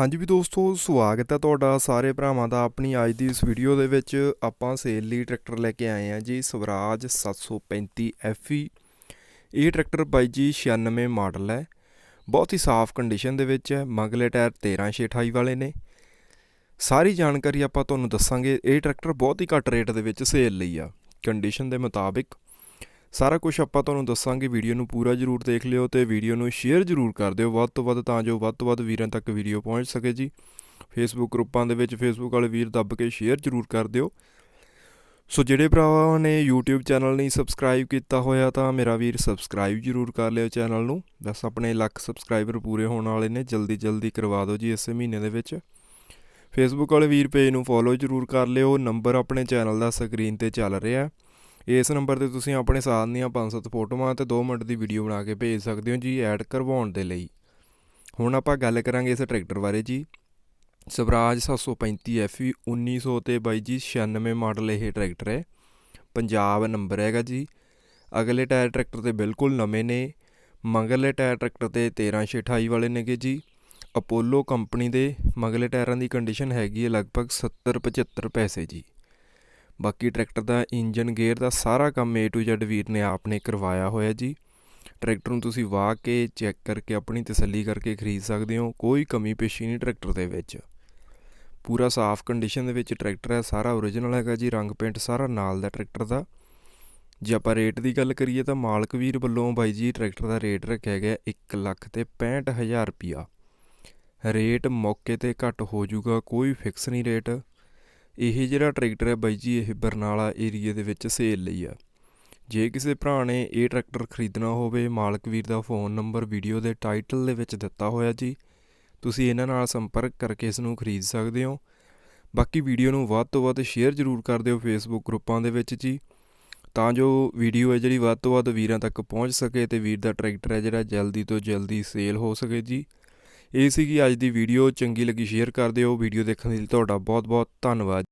ਹਾਂਜੀ ਵੀ ਦੋਸਤੋ, ਸਵਾਗਤ ਹੈ ਤੁਹਾਡਾ ਸਾਰੇ ਭਰਾਵਾਂ ਦਾ ਆਪਣੀ ਅੱਜ ਦੀ ਇਸ ਵੀਡੀਓ ਦੇ ਵਿੱਚ। ਆਪਾਂ ਸੇਲ ਲਈ ਟਰੈਕਟਰ ਲੈ ਕੇ ਆਏ ਹਾਂ ਜੀ, ਸਵਰਾਜ 735 FE ਇਹ ਟਰੈਕਟਰ ਬਾਈ ਜੀ 96 ਮਾਡਲ ਹੈ। ਬਹੁਤ ਹੀ ਸਾਫ਼ ਕੰਡੀਸ਼ਨ ਦੇ ਵਿੱਚ ਹੈ। ਮਗਲੇ ਟਾਇਰ 13628 ਵਾਲੇ ਨੇ। ਸਾਰੀ ਜਾਣਕਾਰੀ ਆਪਾਂ ਤੁਹਾਨੂੰ ਦੱਸਾਂਗੇ। ਇਹ ਟਰੈਕਟਰ ਬਹੁਤ ਹੀ ਘੱਟ ਰੇਟ ਦੇ ਵਿੱਚ ਸੇਲ ਲਈ ਆ। ਕੰਡੀਸ਼ਨ ਦੇ ਮੁਤਾਬਿਕ ਸਾਰਾ ਕੁਝ ਆਪਾਂ ਤੁਹਾਨੂੰ ਦੱਸਾਂਗੇ, ਵੀਡੀਓ ਨੂੰ ਪੂਰਾ ਜਰੂਰ ਦੇਖ ਲਿਓ ਤੇ ਵੀਡੀਓ ਨੂੰ ਸ਼ੇਅਰ ਜਰੂਰ ਕਰ ਦਿਓ। ਵੱਧ ਤੋਂ ਵੱਧ ਤਾਂ ਜੋ ਵੱਧ ਤੋਂ ਵੱਧ ਵੀਰਾਂ ਤੱਕ ਵੀਡੀਓ ਪਹੁੰਚ ਸਕੇ ਜੀ। ਫੇਸਬੁੱਕ ਗਰੁੱਪਾਂ ਦੇ ਵਿੱਚ ਫੇਸਬੁੱਕ ਵਾਲੇ ਵੀਰ ਦੱਬ ਕੇ ਸ਼ੇਅਰ ਜਰੂਰ ਕਰ ਦਿਓ। ਸੋ ਜਿਹੜੇ ਭਰਾਵਾਂ ਨੇ YouTube ਚੈਨਲ ਨਹੀਂ ਸਬਸਕ੍ਰਾਈਬ ਕੀਤਾ ਹੋਇਆ ਤਾਂ ਮੇਰਾ ਵੀਰ ਸਬਸਕ੍ਰਾਈਬ ਜਰੂਰ ਕਰ ਲਿਓ ਚੈਨਲ ਨੂੰ। ਬਸ ਆਪਣੇ ਲੱਖ ਸਬਸਕ੍ਰਾਈਬਰ ਪੂਰੇ ਹੋਣ ਵਾਲੇ ਨੇ, ਜਲਦੀ ਜਲਦੀ ਕਰਵਾ ਦਿਓ ਜੀ ਇਸੇ ਮਹੀਨੇ ਦੇ ਵਿੱਚ। ਫੇਸਬੁੱਕ ਵਾਲੇ ਵੀਰ ਪੇਜ ਨੂੰ ਫੋਲੋ ਜਰੂਰ ਕਰ ਲਿਓ। ਨੰਬਰ ਆਪਣੇ ਚੈਨਲ ਦਾ ਸਕਰੀਨ ਤੇ ਚੱਲ ਰਿਹਾ। ਇਸ ਨੰਬਰ ਤੇ ਤੁਸੀਂ ਆਪਣੇ ਸਾਥ ਦੀਆਂ 5-7 ਫੋਟੋਆਂ ਤੇ 2 ਮਿੰਟ ਦੀ ਵੀਡੀਓ ਬਣਾ ਕੇ ਭੇਜ ਸਕਦੇ ਹੋ ਜੀ ਐਡ ਕਰਵਾਉਣ ਦੇ ਲਈ। ਹੁਣ ਆਪਾਂ ਗੱਲ ਕਰਾਂਗੇ ਇਸ ਟਰੈਕਟਰ ਬਾਰੇ ਜੀ। ਸਵਰਾਜ 735 FE 1900 ਤੇ ਬਾਈ ਜੀ 96 ਮਾਡਲ ਇਹ ਟਰੈਕਟਰ ਹੈ। ਪੰਜਾਬ ਨੰਬਰ ਹੈਗਾ ਜੀ। ਅਗਲੇ ਟਾਇਰ ਟਰੈਕਟਰ ਤੇ ਬਿਲਕੁਲ ਨਵੇਂ ਨੇ। ਮੰਗਲੇ ਟਾਇਰ ਟਰੈਕਟਰ ਤੇ 13628 ਵਾਲੇ ਨੇਗੇ ਜੀ। ਅਪੋਲੋ ਕੰਪਨੀ ਦੇ ਮਗਲੇ ਟਾਇਰਾਂ ਦੀ ਕੰਡੀਸ਼ਨ ਹੈਗੀ ਹੈ ਲਗਭਗ 70 75 ਪੈਸੇ ਜੀ। ਬਾਕੀ ਟਰੈਕਟਰ ਦਾ ਇੰਜਨ ਗੇਅਰ ਦਾ ਸਾਰਾ ਕੰਮ A to Z ਵੀਰ ਨੇ ਆਪ ਨੇ ਕਰਵਾਇਆ ਹੋਇਆ ਜੀ। ਟਰੈਕਟਰ ਨੂੰ ਤੁਸੀਂ ਵਾਹ ਕੇ ਚੈੱਕ ਕਰਕੇ ਆਪਣੀ ਤਸੱਲੀ ਕਰਕੇ ਖਰੀਦ ਸਕਦੇ ਹੋ, ਕੋਈ ਕਮੀ ਪੇਸ਼ੀ ਨਹੀਂ ਟਰੈਕਟਰ ਦੇ ਵਿੱਚ। ਪੂਰਾ ਸਾਫ਼ ਕੰਡੀਸ਼ਨ ਦੇ ਵਿੱਚ ਟਰੈਕਟਰ ਹੈ, ਸਾਰਾ ਓਰੀਜਨਲ ਹੈਗਾ ਜੀ, ਰੰਗ ਪੇਂਟ ਸਾਰਾ ਨਾਲ ਦਾ ਟਰੈਕਟਰ ਦਾ। ਜੇ ਆਪਾਂ ਰੇਟ ਦੀ ਗੱਲ ਕਰੀਏ ਤਾਂ ਮਾਲਕ ਵੀਰ ਵੱਲੋਂ ਬਾਈ ਜੀ ਟਰੈਕਟਰ ਦਾ ਰੇਟ ਰੱਖਿਆ ਗਿਆ 1 ਲੱਖ ਤੇ 65000 ਰੁਪਿਆ ਰੇਟ ਮੌਕੇ ਤੇ ਘੱਟ ਹੋ ਜਾਊਗਾ, ਕੋਈ ਫਿਕਸ ਨਹੀਂ ਰੇਟ ਇਹ ਜਿਹੜਾ ਟਰੈਕਟਰ ਹੈ ਬਾਈ ਜੀ, ਇਹ ਬਰਨਾਲਾ ਏਰੀਆ ਦੇ ਵਿੱਚ ਸੇਲ ਲਈ ਆ। ਜੇ ਕਿਸੇ ਭਰਾ ਨੇ ਇਹ ਟਰੈਕਟਰ ਖਰੀਦਣਾ ਹੋਵੇ, ਮਾਲਕ ਵੀਰ ਦਾ ਫੋਨ ਨੰਬਰ ਵੀਡੀਓ ਦੇ ਟਾਈਟਲ ਦੇ ਵਿੱਚ ਦਿੱਤਾ ਹੋਇਆ ਜੀ, ਤੁਸੀਂ ਇਹਨਾਂ ਨਾਲ ਸੰਪਰਕ ਕਰਕੇ ਇਸ ਨੂੰ ਖਰੀਦ ਸਕਦੇ ਹੋ। ਬਾਕੀ ਵੀਡੀਓ ਨੂੰ ਵੱਧ ਤੋਂ ਵੱਧ ਸ਼ੇਅਰ ਜ਼ਰੂਰ ਕਰ ਦਿਓ ਫੇਸਬੁੱਕ ਗਰੁੱਪਾਂ ਦੇ ਵਿੱਚ ਜੀ, ਤਾਂ ਜੋ ਵੀਡੀਓ ਹੈ ਜਿਹੜੀ ਵੱਧ ਤੋਂ ਵੱਧ ਵੀਰਾਂ ਤੱਕ ਪਹੁੰਚ ਸਕੇ ਤੇ ਵੀਰ ਦਾ ਟਰੈਕਟਰ ਹੈ ਜਿਹੜਾ ਜਲਦੀ ਤੋਂ ਜਲਦੀ ਸੇਲ ਹੋ ਸਕੇ ਜੀ। ਇਹ ਸੀਗੀ ਅੱਜ ਦੀ ਵੀਡੀਓ ਚੰਗੀ ਲੱਗੀ ਸ਼ੇਅਰ ਕਰ ਦਿਓ। ਵੀਡੀਓ ਦੇਖਣ ਦੇ ਲਈ ਤੁਹਾਡਾ ਬਹੁਤ ਬਹੁਤ ਧੰਨਵਾਦ।